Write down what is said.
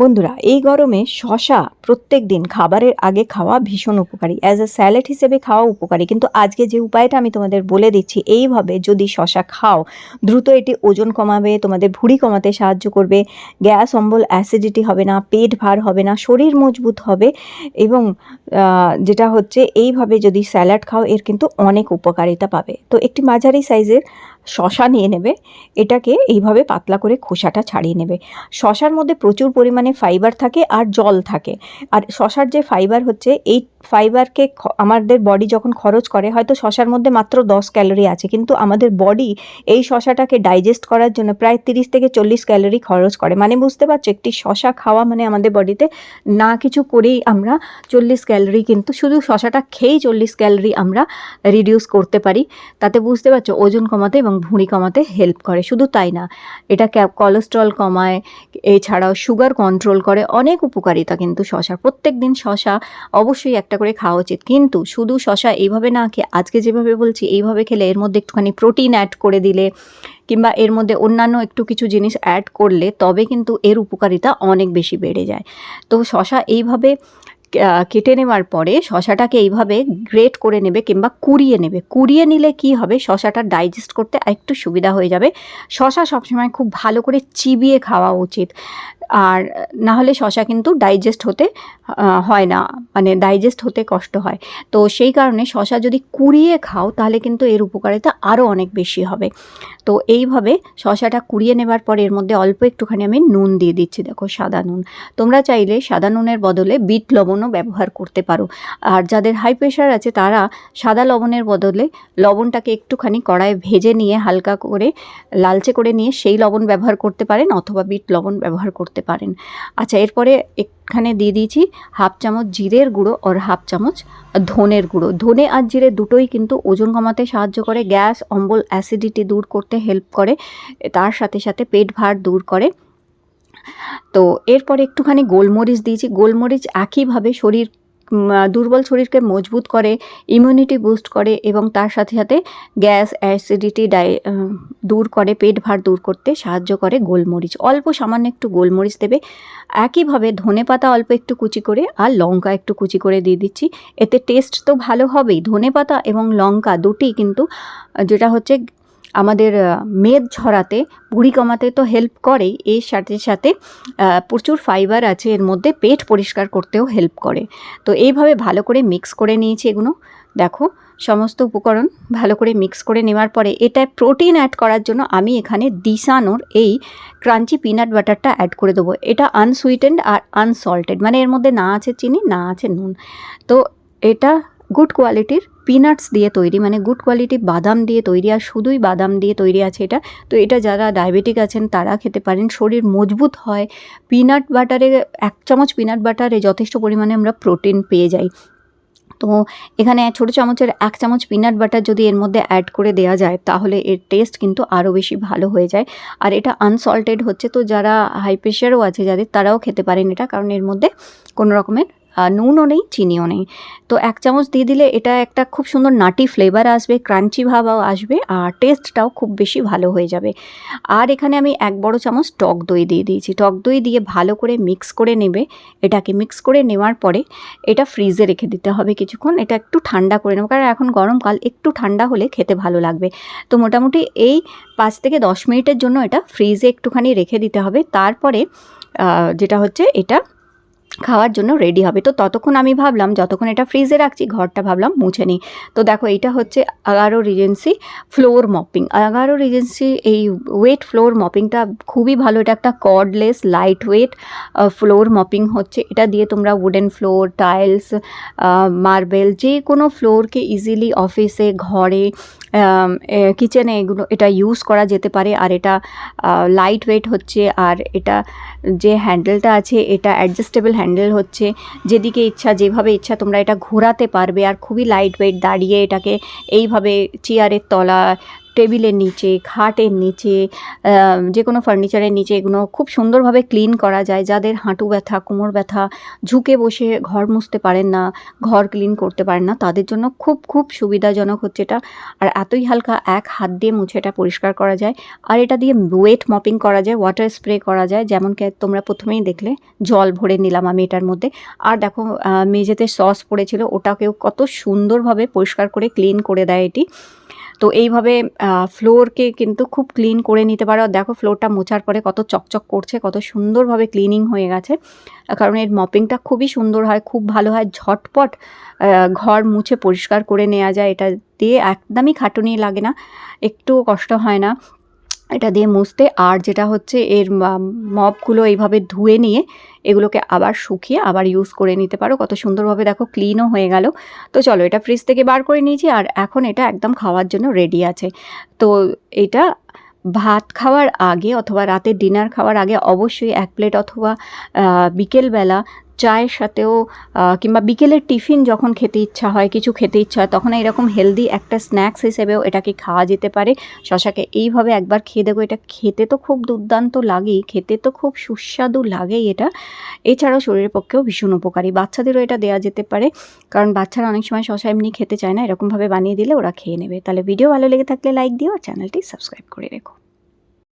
বন্ধুরা, এই গরমে শশা প্রত্যেক দিন খাবারের আগে খাওয়া ভীষণ উপকারী। অ্যাজ এ স্যালাড হিসেবে খাওয়া উপকারী। কিন্তু আজকে যে উপায়টা আমি তোমাদের বলে দিচ্ছি, এইভাবে যদি শশা খাও, দ্রুত এটি ওজন কমাবে, তোমাদের ভুঁড়ি কমাতে সাহায্য করবে, গ্যাস, অম্বল অ্যাসিডিটি হবে না, পেট ভার হবে না, শরীর মজবুত হবে এবং যেটা হচ্ছে এইভাবে যদি স্যালাড খাও, এর কিন্তু অনেক উপকারিতা পাবে। তো একটি মাঝারি সাইজের শশা নিয়ে নেবে। এটাকে এইভাবে পাতলা করে খোসাটা ছাড়িয়ে নেবে। শশার মধ্যে প্রচুর পরিমাণে ফাইবার থাকে আর জল থাকে। আর শশার যে ফাইবার হচ্ছে, এই ফাইবারকে আমাদের বডি যখন খরচ করে, হয়তো শশার মধ্যে মাত্র দশ ক্যালোরি আছে, কিন্তু আমাদের বডি এই শশাটাকে ডাইজেস্ট করার জন্য প্রায় তিরিশ থেকে চল্লিশ ক্যালোরি খরচ করে। মানে বুঝতে পারছ, একটি শশা খাওয়া মানে আমাদের বডিতে না কিছু করেই আমরা চল্লিশ ক্যালোরি কিন্তু শুধু শশাটা খেয়েই চল্লিশ ক্যালোরি আমরা রিডিউস করতে পারি। তাতে বুঝতে পারছ, ওজন কমাতে এবং ভুঁড়ি কমাতে হেল্প করে। শুধু তাই না, এটা কোলেস্ট্রল কমায়, এছাড়াও সুগার কন্ট্রোল করে, অনেক উপকারিতা কিন্তু শশা প্রত্যেক দিন শশা অবশ্যই একটা করে খাওয়া উচিত। কিন্তু শুধু শশা এইভাবে না খেয়ে, আজকে যেভাবে বলছি, এইভাবে খেলে এর মধ্যে একটুখানি প্রোটিন অ্যাড করে দিলে কিংবা এর মধ্যে অন্যান্য একটু কিছু জিনিস অ্যাড করলে, তবে কিন্তু এর উপকারিতা অনেক বেশি বেড়ে যায়। তো শশা এইভাবে কেটে নেওয়ার পরে শশাটাকে এইভাবে গ্রেট করে নেবে কিংবা কুড়িয়ে নেবে। কুড়িয়ে নিলে কি হবে? শশাটা ডাইজেস্ট করতে একটু সুবিধা হয়ে যাবে। শশা সবসময় খুব ভালো করে চিবিয়ে খাওয়া উচিত। আর না হলে শশা কিন্তু ডাইজেস্ট হতে হয় না মানে ডাইজেস্ট হতে কষ্ট হয়। তো সেই কারণে শশা যদি কুড়িয়ে খাও, তাহলে কিন্তু এর উপকারিতা আরও অনেক বেশি হবে। তো এইভাবে শশাটা কুড়িয়ে নেবার পর এর মধ্যে অল্প একটুখানি আমি নুন দিয়ে দিচ্ছি, দেখো সাদা নুন। তোমরা চাইলে সাদা নুনের বদলে বিট লবণও ব্যবহার করতে পারো। আর যাদের হাই প্রেশার আছে, তারা সাদা লবণের বদলে লবণটাকে একটুখানি কড়ায় ভেজে নিয়ে হালকা করে, লালচে করে নিয়ে সেই লবণ ব্যবহার করতে পারেন, অথবা বিট লবণ ব্যবহার করতে পারেন। আচ্ছা এরপরে এখানে দিয়ে দিয়েছি হাফ চামচ জিরের গুঁড়ো আর হাফ চামচ ধনের গুঁড়ো। ধনে আর জিরে দুটোই কিন্তু ওজন কমাতে সাহায্য করে, গ্যাস, অম্বল, অ্যাসিডিটি দূর করতে হেল্প করে, তার সাথে সাথে পেট ভার দূর করে। তো এরপরে একটুখানি গোলমরিচ দিয়েছি। গোলমরিচ একইভাবে শরীর দুর্বল শরীরকে মজবুত করে ইমিউনিটি বুস্ট করে এবং তার সাথে সাথে গ্যাস অ্যাসিডিটি ডাই দূর করে, পেট ভার দূর করতে সাহায্য করে গোলমরিচ। অল্প সামান্য একটু গোলমরিচ দেবে। একইভাবে ধনে পাতা অল্প একটু কুচি করে আর লঙ্কা একটু কুচি করে দিয়ে দিচ্ছি। এতে টেস্ট তো ভালো হবেই। ধনে পাতা এবং লঙ্কা দুটি কিন্তু, যেটা হচ্ছে আমাদের মেদ ঝরাতে ভুঁড়ি কমাতে তো হেল্প করেই। এর সাথে সাথে প্রচুর ফাইবার আছে, এর মধ্যে পেট পরিষ্কার করতেও হেল্প করে। তো এইভাবে ভালো করে মিক্স করে নিয়েছি এগুলো। দেখো, সমস্ত উপকরণ ভালো করে মিক্স করে নেওয়ার পরে, এটায় প্রোটিন অ্যাড করার জন্য আমি এখানে দিশানোর এই ক্রাঞ্চি পিনাট বাটারটা অ্যাড করে দেবো। এটা আনসুইটেন্ড আর আনসল্টেড মানে এর মধ্যে না আছে চিনি, না আছে নুন। তো এটা গুড কোয়ালিটির পিনাটস দিয়ে তৈরি মানে গুড কোয়ালিটি বাদাম দিয়ে তৈরি আর শুধুই বাদাম দিয়ে তৈরি আছে এটা। তো এটা যারা ডায়াবেটিক আছেন, তারা খেতে পারেন। শরীর মজবুত হয়। পিনাট বাটারে এক চামচ পিনাট বাটারে যথেষ্ট পরিমাণে আমরা প্রোটিন পেয়ে যাই। তো এখানে ছোটো চামচের এক চামচ পিনাট বাটার যদি এর মধ্যে অ্যাড করে দেওয়া যায়, তাহলে এর টেস্ট কিন্তু আরও বেশি ভালো হয়ে যায়। আর এটা আনসল্টেড হচ্ছে। তো যারা হাই প্রেশারও আছে, যাদের তারাও খেতে পারেন এটা, কারণ এর মধ্যে কোনো রকমের নুনও নেই, চিনিও নেই। তো এক চামচ দিয়ে দিলে এটা একটা খুব সুন্দর নাটি ফ্লেভার আসবে ক্রাঞ্চি ভাবও আসবে আর টেস্টটাও খুব বেশি ভালো হয়ে যাবে। আর এখানে আমি এক বড় চামচ টক দই দিয়ে দিয়েছি। টক দই দিয়ে ভালো করে মিক্স করে নেবে। এটাকে মিক্স করে নেওয়ার পরে এটা ফ্রিজে রেখে দিতে হবে কিছুক্ষণ। এটা একটু ঠান্ডা করে নেব, কারণ এখন গরমকাল একটু ঠান্ডা হলে খেতে ভালো লাগবে। তো মোটামুটি এই পাঁচ থেকে দশ মিনিটের জন্য এটা ফ্রিজে একটুখানি রেখে দিতে হবে। তারপরে যেটা হচ্ছে এটা খাওয়ার জন্য রেডি হবে। তো ততক্ষণ আমি ভাবলাম, যতক্ষণ এটা ফ্রিজে রাখছি, ঘরটা ভাবলাম মুছে নিই। তো দেখো, এইটা হচ্ছে Agaro regency floor mopping Agaro regency এই ওয়েট ফ্লোর মপিংটা খুবই ভালো। এটা একটা cordless light weight floor mopping হচ্ছে। এটা দিয়ে তোমরা উডেন ফ্লোর টাইলস মার্বেল যে কোনো ফ্লোরকে ইজিলি অফিসে ঘরে কিচেনে এগুলো, এটা ইউজ করা যেতে পারে। আর এটা লাইট ওয়েট হচ্ছে। আর এটা যে হ্যান্ডেলটা আছে, এটা অ্যাডজাস্টেবল হ্যান্ডেল হচ্ছে। যেদিকে ইচ্ছা, যেভাবে ইচ্ছা তোমরা এটা ঘোরাতে পারবে। আর খুবই লাইট ওয়েট দাঁড়িয়ে এটাকে এইভাবে চেয়ারের তলা টেবিলের নিচে, খাটের নিচে যে কোনো ফার্নিচারের নিচে এগুলো খুব সুন্দরভাবে ক্লিন করা যায়, যাদের হাঁটু ব্যথা, কোমর ব্যথা, ঝুঁকে বসে ঘর মুছতে পারেন না, ঘর ক্লিন করতে পারেন না, তাদের জন্য খুব খুব সুবিধাজনক হচ্ছে এটা। আর এতই হালকা এক হাত দিয়ে মুছে এটা পরিষ্কার করা যায়। আর এটা দিয়ে ওয়েট মপিং করা যায়, ওয়াটার স্প্রে করা যায়, যেমন কি তোমরা প্রথমেই দেখলে, জল ভরে নিলাম আমি এটার মধ্যে। আর দেখো মেঝেতে সস পড়েছিল, ওটাকেও কত সুন্দরভাবে পরিষ্কার করে ক্লিন করে দেয় এটি। তো এইভাবে ফ্লোরকে কিন্তু খুব ক্লিন করে নিতে পারো। আর দেখো ফ্লোরটা মোছার পরে কত চকচক করছে, কত সুন্দরভাবে ক্লিনিং হয়ে গেছে। কারণ এর মপিংটা খুবই সুন্দর হয়, খুব ভালো হয়। ঝটপট ঘর মুছে পরিষ্কার করে নেওয়া যায়। এটা দিয়ে একদমই খাটুনি লাগে না, একটুও কষ্ট হয় না। এটা দিয়ে মুছতে আর যেটা হচ্ছে এর মপগুলো এইভাবে ধুয়ে নিয়ে এগুলোকে আবার শুকিয়ে আবার ইউজ করে নিতে পারো। কত সুন্দরভাবে দেখো ক্লিনও হয়ে গেল। তো চলো এটা ফ্রিজ থেকে বার করে নিয়েছি আর এখন এটা একদম খাওয়ার জন্য রেডি আছে। তো এটা ভাত খাওয়ার আগে অথবা রাতের ডিনার খাওয়ার আগে অবশ্যই এক প্লেট অথবা বিকেলবেলা চায়ের সাথেও কিংবা বিকেলের টিফিন যখন খেতে ইচ্ছা হয়, কিছু খেতে ইচ্ছা হয়, তখন এরকম হেলদি একটা স্ন্যাক্স হিসেবেও এটাকে খাওয়া যেতে পারে। শশাকে এইভাবে একবার খেয়ে দেখো, এটা খেতে তো খুব দুর্দান্ত লাগেই, খেতে তো খুব সুস্বাদু লাগেই এটা। এছাড়াও শরীরের পক্ষেও ভীষণ উপকারী। বাচ্চাদেরও এটা দেওয়া যেতে পারে, কারণ বাচ্চারা অনেক সময় শশা এমনি খেতে চায় না, এরকমভাবে বানিয়ে দিলে ওরা খেয়ে নেবে। তাহলে ভিডিও ভালো লেগে থাকলে লাইক দিও, আর চ্যানেলটি সাবস্ক্রাইব করে রেখো।